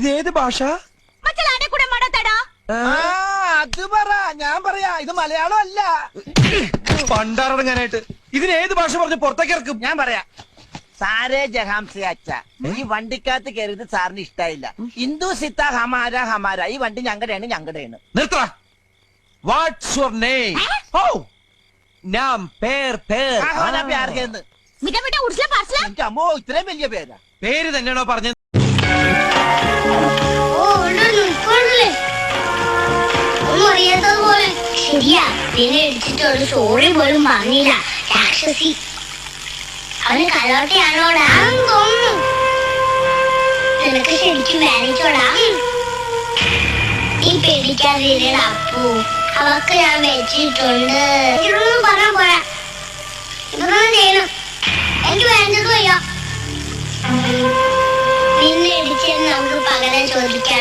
ഇത് ഏത് ഭാഷ? അത് പറ. ഞാൻ പറയാ ഇത് മലയാളം അല്ല. പണ്ടാറടങ്ങാനായിട്ട്. ഇതിന് ഏത് ഭാഷ പറഞ്ഞ് പുറത്തേക്ക് ഇറക്കും? ഞാൻ പറയാ സാരേ ജഹാംസി അച്ഛ ഈ വണ്ടിക്കകത്ത് കയറിയത് സാറിന് ഇഷ്ടായില്ല. ഹിന്ദു സിത്ത ഹമാര ഹമാര ഈ വണ്ടി ഞങ്ങളുടെയാണ് ഞങ്ങളുടെയാണ്. നിർത്ത വാട്ട്സ് യുവർ നെയിം ഓ നാം പേർ പേർ. ആഹോനാ പ്യാർ കേന്ന് അമ്മോ ഇത്രയും വലിയ പേരാ. പേര് തന്നെയാണോ പറഞ്ഞത്? ശരിയ നിന്നെ ഇടിച്ചിട്ട് സോറി പോലും പറഞ്ഞില്ല. രാക്ഷസി. അവന് കലോട്ടയാണോടാ? നിനക്ക് ശരിക്കും വേണിച്ചോടാ നീ പേടിക്കാതിരിക്കടാ അപ്പു. അവക്ക് ഞാൻ വെച്ചിട്ടുണ്ട്. ഇതൊന്നും പറഞ്ഞാ പോരാ. ഇതൊന്നും ചെയ്യണം. എനിക്ക് വേണ്ടത് വയ്യ. നിന്നെ ഇടിച്ചെന്ന് നമുക്ക് പകരം ചോദിക്കാം